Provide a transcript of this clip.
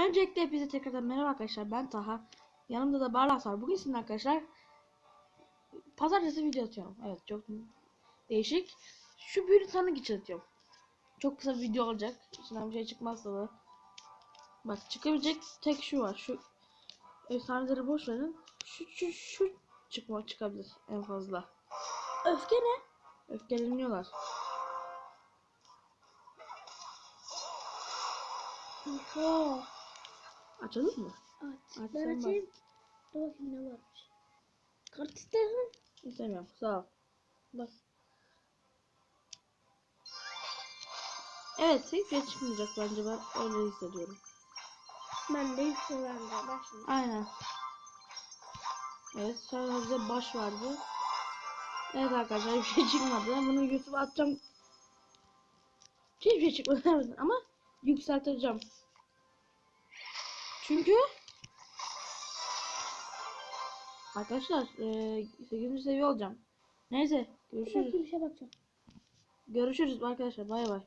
Öncelikle hepinize tekrardan merhaba arkadaşlar. Ben Taha. Yanımda da Barlas var. Bugün sizinle arkadaşlar pazartesi video atıyorum. Evet çok değişik. Şu büyülü tanık için atıyorum. Çok kısa bir video olacak. İçinden bir şey çıkmazsa da. Bak çıkabilecek tek şu var. Şu efsaneleri boş verin. Şu şu şu çıkma çıkabilir en fazla. Öfke ne? Öfkeleniyorlar. Oha. Açalım mı? Aç. Aç ben bak. açayım. Dur bakayım ne varmış. Kart istersen. İstemiyorum. Sağ ol. Bak. Evet, şey çıkmayacak bence ben öyle hissediyorum. Ben de yükselendim. Bak şimdi. Aynen. Evet, sonra bize baş vardı. Evet arkadaşlar bir şey çıkmadı. Bunu YouTube'a atacağım. Hiçbir şey çıkmadı ama yükselteceğim. Çünkü Arkadaşlar eee 8. seviye olacağım. Neyse görüşürüz. bir şey bakacağım. Görüşürüz arkadaşlar. Bay bay.